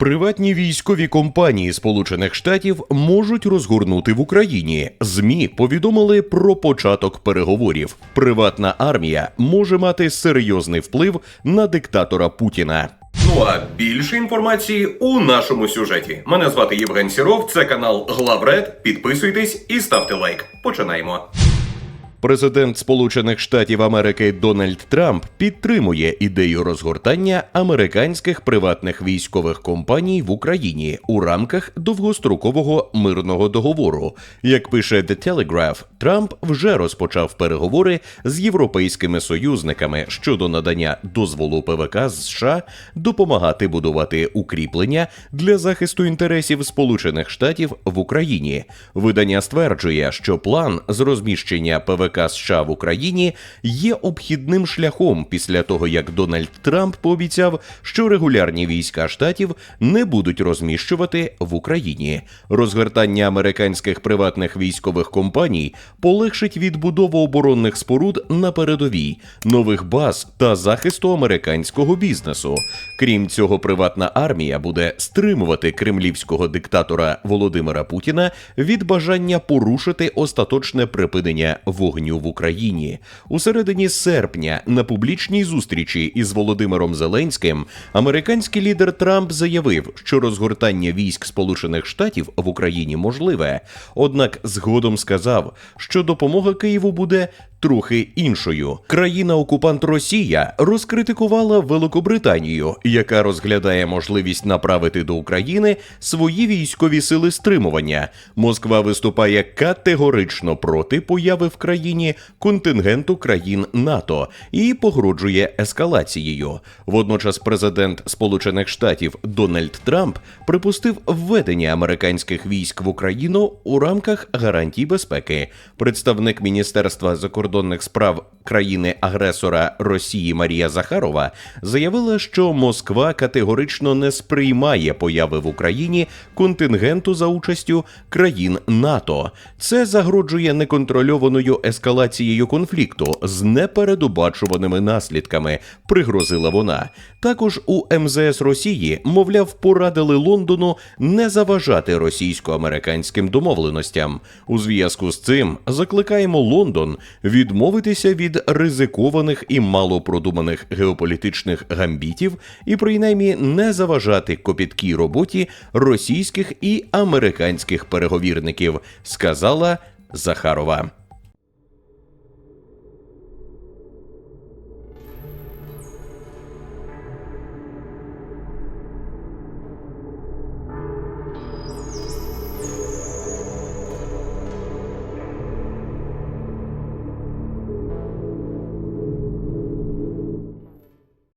Приватні військові компанії Сполучених Штатів можуть розгорнути в Україні. ЗМІ повідомили про початок переговорів. Приватна армія може мати серйозний вплив на диктатора Путіна. Ну а більше інформації у нашому сюжеті. Мене звати Євген Сіров. Це канал Главред. Підписуйтесь і ставте лайк. Починаємо. Президент Сполучених Штатів Америки Дональд Трамп підтримує ідею розгортання американських приватних військових компаній в Україні у рамках довгострокового мирного договору. Як пише The Telegraph, Трамп вже розпочав переговори з європейськими союзниками щодо надання дозволу ПВК з США допомагати будувати укріплення для захисту інтересів Сполучених Штатів в Україні. Видання стверджує, що план з розміщення ПВК США в Україні є обхідним шляхом після того, як Дональд Трамп пообіцяв, що регулярні війська штатів не будуть розміщувати в Україні. Розгортання американських приватних військових компаній полегшить відбудову оборонних споруд на передовій, нових баз та захисту американського бізнесу. Крім цього, приватна армія буде стримувати кремлівського диктатора Володимира Путіна від бажання порушити остаточне припинення вогню в Україні. У середині серпня на публічній зустрічі із Володимиром Зеленським американський лідер Трамп заявив, що розгортання військ Сполучених Штатів в Україні можливе. Однак згодом сказав, що допомога Києву буде трохи іншою. Країна-окупант Росія розкритикувала Великобританію, яка розглядає можливість направити до України свої військові сили стримування. Москва виступає категорично проти появи в країні контингенту країн НАТО і погрожує ескалацією. Водночас, президент Сполучених Штатів Дональд Трамп припустив введення американських військ в Україну у рамках гарантій безпеки. Представник міністерства закордонних справ країни-агресора Росії Марія Захарова заявила, що Москва категорично не сприймає появи в Україні контингенту за участю країн НАТО. Це загроджує неконтрольованою ескалацією конфлікту з непередбачуваними наслідками, пригрозила вона. Також у МЗС Росії, мовляв, порадили Лондону не заважати російсько-американським домовленостям. У зв'язку з цим закликаємо Лондон відмовитися від ризикованих і малопродуманих геополітичних гамбітів і принаймні не заважати копіткій роботі російських і американських переговірників, сказала Захарова.